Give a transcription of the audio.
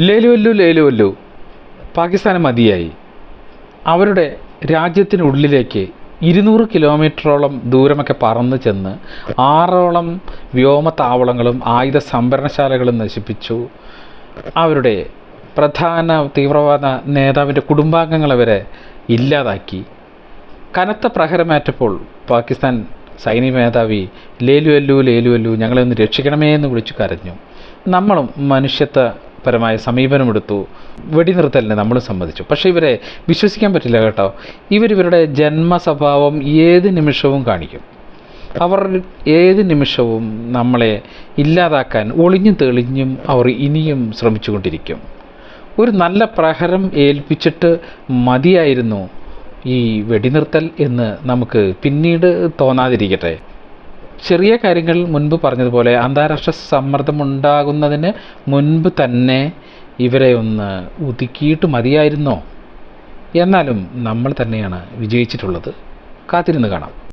ലേലുവല്ലു ലേലുവല്ലു പാകിസ്ഥാന് മതിയായി. അവരുടെ രാജ്യത്തിനുള്ളിലേക്ക് ഇരുന്നൂറ് കിലോമീറ്ററോളം ദൂരമൊക്കെ പറന്ന് ചെന്ന് ആറോളം വ്യോമത്താവളങ്ങളും ആയുധ സംഭരണശാലകളും നശിപ്പിച്ചു. അവരുടെ പ്രധാന തീവ്രവാദ നേതാവിന്റെ കുടുംബാംഗങ്ങളെ വരെ ഇല്ലാതാക്കി. കനത്ത പ്രഹരമേറ്റപ്പോൾ പാകിസ്ഥാൻ സൈനിക മേധാവി ലേലുവല്ലു ലേലുവല്ലു ഞങ്ങളെ ഒന്ന് രക്ഷിക്കണമേ എന്ന് വിളിച്ചു കരഞ്ഞു. നമ്മളും മനുഷ്യത്വപരമായ സമീപനമെടുത്തു വെടിനിർത്തലിനെ നമ്മൾ സമ്മതിച്ചു. പക്ഷേ ഇവരെ വിശ്വസിക്കാൻ പറ്റില്ല കേട്ടോ. ഇവരിവരുടെ ജന്മസ്വഭാവം ഏത് നിമിഷവും കാണിക്കും. അവർ ഏത് നിമിഷവും നമ്മളെ ഇല്ലാതാക്കാൻ ഒളിഞ്ഞും തെളിഞ്ഞും അവർ ഇനിയും ശ്രമിച്ചുകൊണ്ടിരിക്കും. ഒരു നല്ല പ്രഹരം ഏൽപ്പിച്ചിട്ട് മതിയായിരുന്നു ഈ വെടിനിർത്തൽ എന്ന് നമുക്ക് പിന്നീട് തോന്നാതിരിക്കട്ടെ. ചെറിയ കാര്യങ്ങൾ മുൻപ് പറഞ്ഞതുപോലെ അന്താരാഷ്ട്ര സമ്മർദ്ദം ഉണ്ടാകുന്നതിന് മുൻപ് തന്നെ ഇവരെ ഒന്ന് ഒതുക്കിയിട്ട് മതിയായിരുന്നോ? എന്നാലും നമ്മൾ തന്നെയാണ് വിജയിച്ചിട്ടുള്ളത്. കാത്തിരുന്ന് കാണാം.